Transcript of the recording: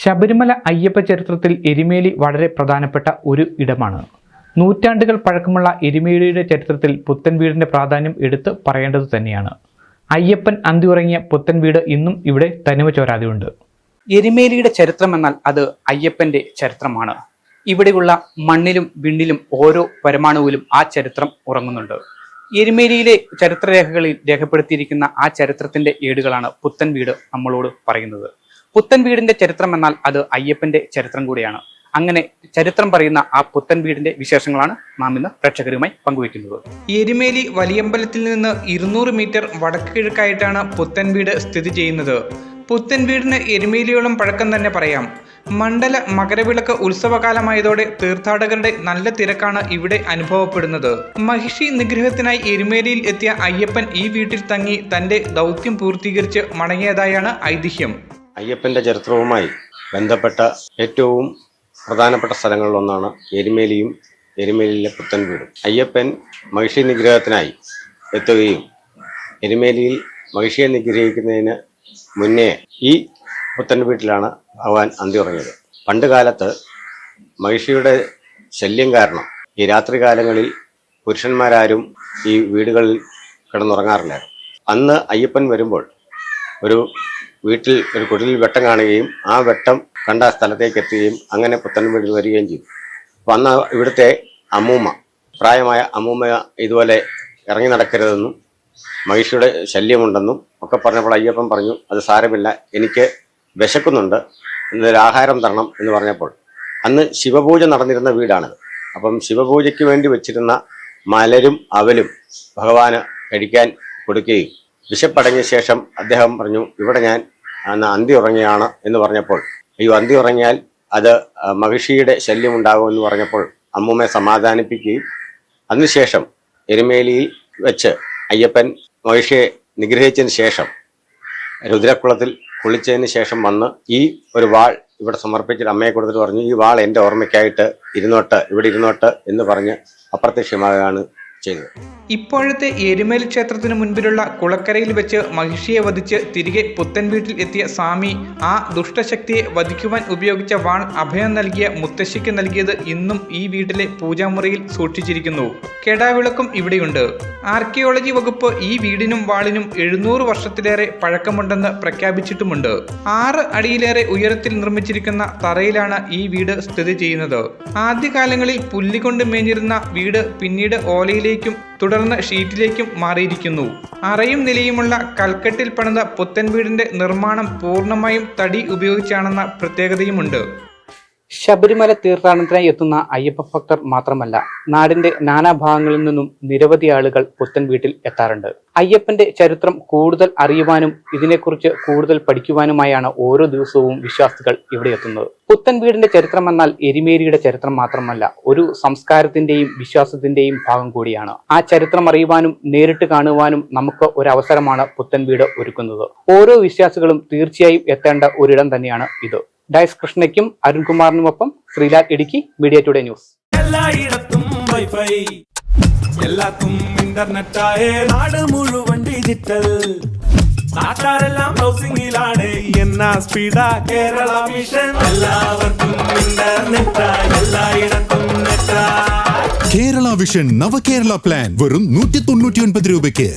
ശബരിമല അയ്യപ്പ ചരിത്രത്തിൽ എരുമേലി വളരെ പ്രധാനപ്പെട്ട ഒരു ഇടമാണ്. നൂറ്റാണ്ടുകൾ പഴക്കമുള്ള എരുമേലിയുടെ ചരിത്രത്തിൽ പുത്തൻ വീടിന്റെ പ്രാധാന്യം എടുത്ത് പറയേണ്ടത് തന്നെയാണ്. അയ്യപ്പൻ അന്തിയുറങ്ങിയ പുത്തൻ വീട് ഇന്നും ഇവിടെ തനിമ ചോരാതെയുണ്ട്. എരുമേലിയുടെ ചരിത്രം എന്നാൽ അത് അയ്യപ്പന്റെ ചരിത്രമാണ്. ഇവിടെയുള്ള മണ്ണിലും വിണ്ണിലും ഓരോ പരമാണുവിലും ആ ചരിത്രം ഉറങ്ങുന്നുണ്ട്. എരുമേലിയിലെ ചരിത്രരേഖകളിൽ രേഖപ്പെടുത്തിയിരിക്കുന്ന ആ ചരിത്രത്തിന്റെ ഏടുകളാണ് പുത്തൻ വീട് നമ്മളോട് പറയുന്നത്. പുത്തൻ വീടിന്റെ ചരിത്രം എന്നാൽ അത് അയ്യപ്പന്റെ ചരിത്രം കൂടിയാണ്. അങ്ങനെ ചരിത്രം പറയുന്ന ആ പുത്തൻ വീടിന്റെ വിശേഷങ്ങളാണ് നാം ഇന്ന് പ്രേക്ഷകരുമായി പങ്കുവയ്ക്കുന്നത്. എരുമേലി വലിയമ്പലത്തിൽ നിന്ന് ഇരുന്നൂറ് മീറ്റർ വടക്ക് കിഴക്കായിട്ടാണ് പുത്തൻ വീട് സ്ഥിതി ചെയ്യുന്നത്. പുത്തൻ വീടിന് എരുമേലിയോളം പഴക്കം തന്നെ പറയാം. മണ്ഡല മകരവിളക്ക് ഉത്സവകാലമായതോടെ തീർത്ഥാടകരുടെ നല്ല തിരക്കാണ് ഇവിടെ അനുഭവപ്പെടുന്നത്. മഹിഷി നിഗ്രഹത്തിനായി എരുമേലിയിൽ എത്തിയ അയ്യപ്പൻ ഈ വീട്ടിൽ തങ്ങി തന്റെ ദൗത്യം പൂർത്തീകരിച്ച് മടങ്ങിയതായാണ് ഐതിഹ്യം. അയ്യപ്പന്റെ ചരിത്രവുമായി ബന്ധപ്പെട്ട ഏറ്റവും പ്രധാനപ്പെട്ട സ്ഥലങ്ങളിലൊന്നാണ് എരുമേലിയും എരുമേലിയിലെ പുത്തൻ വീടും. അയ്യപ്പൻ മഹിഷി നിഗ്രഹത്തിനായി എത്തുകയും എരുമേലിയിൽ മഹിഷിയെ നിഗ്രഹിക്കുന്നതിന് മുന്നേ ഈ പുത്തൻ വീട്ടിലാണ് ഭഗവാൻ അന്തിയുറങ്ങിയത്. പണ്ട് കാലത്ത് മഹിഷിയുടെ ശല്യം കാരണം ഈ രാത്രി കാലങ്ങളിൽ പുരുഷന്മാരാരും ഈ വീടുകളിൽ കിടന്നുറങ്ങാറില്ലായിരുന്നു. അന്ന് അയ്യപ്പൻ വരുമ്പോൾ ഒരു വീട്ടിൽ ഒരു കുടിലിൽ വെട്ടം കാണുകയും ആ വെട്ടം കണ്ട സ്ഥലത്തേക്ക് എത്തുകയും അങ്ങനെ പുത്തൻ വീട്ടിൽ വരികയും ചെയ്തു. വന്ന അന്ന് ഇവിടുത്തെ അമ്മൂമ്മ പ്രായമായ അമ്മൂമ്മ ഇതുപോലെ ഇറങ്ങി നടക്കരുതെന്നും മഹിഷിയുടെ ശല്യമുണ്ടെന്നും ഒക്കെ പറഞ്ഞപ്പോൾ അയ്യപ്പൻ പറഞ്ഞു അത് സാരമില്ല എനിക്ക് വിശക്കുന്നുണ്ട് എന്നൊരു ആഹാരം തരണം എന്ന് പറഞ്ഞപ്പോൾ. അന്ന് ശിവപൂജ നടന്നിരുന്ന വീടാണിത്. അപ്പം ശിവപൂജയ്ക്ക് വേണ്ടി വെച്ചിരുന്ന മലരും അവലും ഭഗവാന് കഴിക്കാൻ കൊടുക്കുകയും വിശപ്പടങ്ങിയ ശേഷം അദ്ദേഹം പറഞ്ഞു ഇവിടെ ഞാൻ അന്ന് അന്തി ഉറങ്ങിയാണ് എന്ന് പറഞ്ഞപ്പോൾ അയ്യോ അന്തി ഉറങ്ങിയാൽ അത് മഹിഷിയുടെ ശല്യം ഉണ്ടാകുമെന്ന് പറഞ്ഞപ്പോൾ അമ്മൂമ്മയെ സമാധാനിപ്പിക്കുകയും അതിനുശേഷം എരുമേലിയിൽ വെച്ച് അയ്യപ്പൻ മഹിഷിയെ നിഗ്രഹിച്ചതിന് ശേഷം രുദ്രക്കുളത്തിൽ കുളിച്ചതിന് ശേഷം വന്ന് ഈ ഒരു വാൾ ഇവിടെ സമർപ്പിച്ചിട്ട് അമ്മയെ കൊടുത്തിട്ട് പറഞ്ഞു ഈ വാൾ എന്റെ ഓർമ്മയ്ക്കായിട്ട് ഇരുന്നോട്ട് ഇവിടെ ഇരുന്നോട്ട് എന്ന് പറഞ്ഞ് അപ്രത്യക്ഷമാകുകയാണ് ചെയ്തത് ഇപ്പോഴത്തെ എരുമേലി ക്ഷേത്രത്തിന് മുൻപിലുള്ള കുളക്കരയിൽ വെച്ച് മഹിഷിയെ വധിച്ച് തിരികെ പുത്തൻ വീട്ടിൽ എത്തിയ സ്വാമി ആ ദുഷ്ടശക്തിയെ വധിക്കുവാൻ ഉപയോഗിച്ച വാൾ അഭയം നൽകിയ മുത്തശ്ശിക്ക് നൽകിയത് ഇന്നും ഈ വീട്ടിലെ പൂജാമുറിയിൽ സൂക്ഷിച്ചിരിക്കുന്നു. കെടാവിളക്കും ഇവിടെയുണ്ട്. ആർക്കിയോളജി വകുപ്പ് ഈ വീടിനും വാളിനും എഴുന്നൂറ് വർഷത്തിലേറെ പഴക്കമുണ്ടെന്ന് പ്രഖ്യാപിച്ചിട്ടുമുണ്ട്. ആറ് അടിയിലേറെ ഉയരത്തിൽ നിർമ്മിച്ചിരിക്കുന്ന തറയിലാണ് ഈ വീട് സ്ഥിതി ചെയ്യുന്നത്. ആദ്യകാലങ്ങളിൽ പുല്ലുകൊണ്ട് മേഞ്ഞിരുന്ന വീട് പിന്നീട് ഓലയിലേക്കും തുടർന്ന് ഷീറ്റിലേക്കും മാറിയിരിക്കുന്നു. അറയും നിലയുമുള്ള കൽക്കെട്ടിൽ പണിത പുത്തൻ വീടിന്റെ നിർമ്മാണം പൂർണമായും തടി ഉപയോഗിച്ചാണെന്ന പ്രത്യേകതയുമുണ്ട്. ശബരിമല തീർത്ഥാടനത്തിനായി എത്തുന്ന അയ്യപ്പ ഭക്തർ മാത്രമല്ല നാടിന്റെ നാനാഭാഗങ്ങളിൽ നിന്നും നിരവധി ആളുകൾ പുത്തൻ വീട്ടിൽ എത്താറുണ്ട്. അയ്യപ്പന്റെ ചരിത്രം കൂടുതൽ അറിയുവാനും ഇതിനെക്കുറിച്ച് കൂടുതൽ പഠിക്കുവാനുമായാണ് ഓരോ ദിവസവും വിശ്വാസികൾ ഇവിടെ എത്തുന്നത്. പുത്തൻ വീടിന്റെ ചരിത്രം എന്നാൽ എരിമേരിയുടെ ചരിത്രം മാത്രമല്ല ഒരു സംസ്കാരത്തിന്റെയും വിശ്വാസത്തിന്റെയും ഭാഗം കൂടിയാണ്. ആ ചരിത്രം അറിയുവാനും നേരിട്ട് കാണുവാനും നമുക്ക് ഒരു അവസരമാണ് പുത്തൻ വീട് ഒരുക്കുന്നത്. ഓരോ വിശ്വാസികളും തീർച്ചയായും എത്തേണ്ട ഒരിടം തന്നെയാണ് ഇത്. ഡയസ് കൃഷ്ണയ്ക്കും അരുൺകുമാറിനുമൊപ്പം Sreelal Idukki media today news. എല്ലായിടത്തും വൈഫൈ. എല്ലാത്തും നാട് മുഴുവൻ ഡിജിറ്റൽ നാട്ടാരെല്ലാം ബ്രൗസിംഗിലാണ് എന്നാ സ്പീഡാ കേരള മിഷൻ എല്ലാവർക്കും ഇന്റർനെറ്റാ എല്ലായിടത്തും നെറ്റാ. കേരള വിഷൻ നവകേരള പ്ലാൻ വെറും നൂറ്റി തൊണ്ണൂറ്റി ഒൻപത് രൂപയ്ക്ക്.